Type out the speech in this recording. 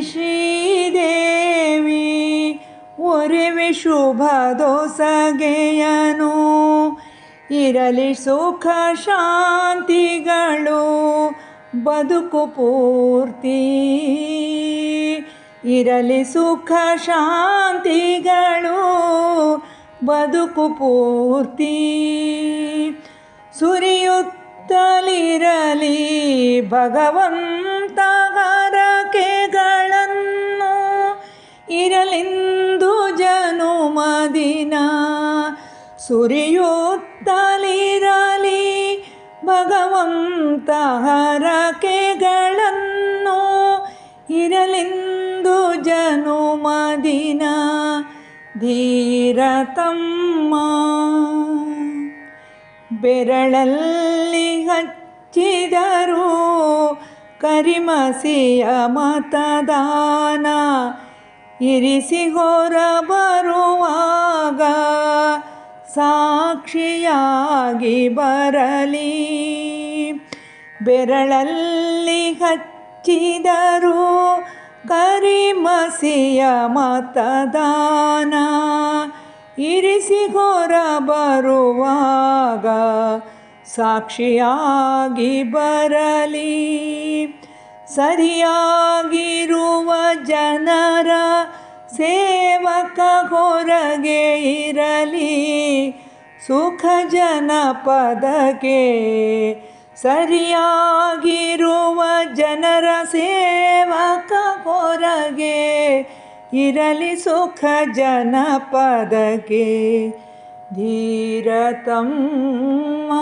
ಶ್ರೀದೇವಿ ಒರೆವೆ ಶುಭ ದೋಸಗೆಯನು. ಇರಲಿ ಸುಖ ಶಾಂತಿಗಳು, ಬದುಕು ಪೂರ್ತಿ. ಇರಲಿ ಸುಖ ಶಾಂತಿಗಳು, ಬದುಕು ಪೂರ್ತಿ. ಸುರಿಯುತ್ತಲಿರಲಿ ಭಗವಂತ ಇರಲಿಂದು ಜನುಮದಿನ ಸುರಿಯುತ್ತಲಿರಲಿ ಭಗವಂತ ಹರಕೆಗಳನ್ನು ಇರಲಿಂದು ಜನುಮದಿನ ಧೀರತಮ್ಮ ಬೆರಳಲ್ಲಿ ಹಚ್ಚಿದರು ಕರಿಮಸಿಯ ಮತದಾನ ಇರಿಸಿ ಹೊರ ಬರುವಾಗ ಸಾಕ್ಷಿಯಾಗಿ ಬರಲಿ. ಬೆರಳಲ್ಲಿ ಹಚ್ಚಿದರು ಕರಿಮಸಿಯ ಮತದಾನ. ಇರಿಸಿ ಹೊರ ಬರುವಾಗ ಸಾಕ್ಷಿಯಾಗಿ ಬರಲಿ. ಸರಿಯಾಗಿರುವ ಜನರ ಸೇವಕ ಹೊರಗೆ ಇರಲಿ. ಸುಖ ಜನಪದಕ್ಕೆ ಸರಿಯಾಗಿರುವ ಜನರ ಸೇವಕ ಹೊರಗೆ ಇರಲಿ. ಸುಖ ಜನಪದಕ್ಕೆ ಧೀರತಮ್ಮ.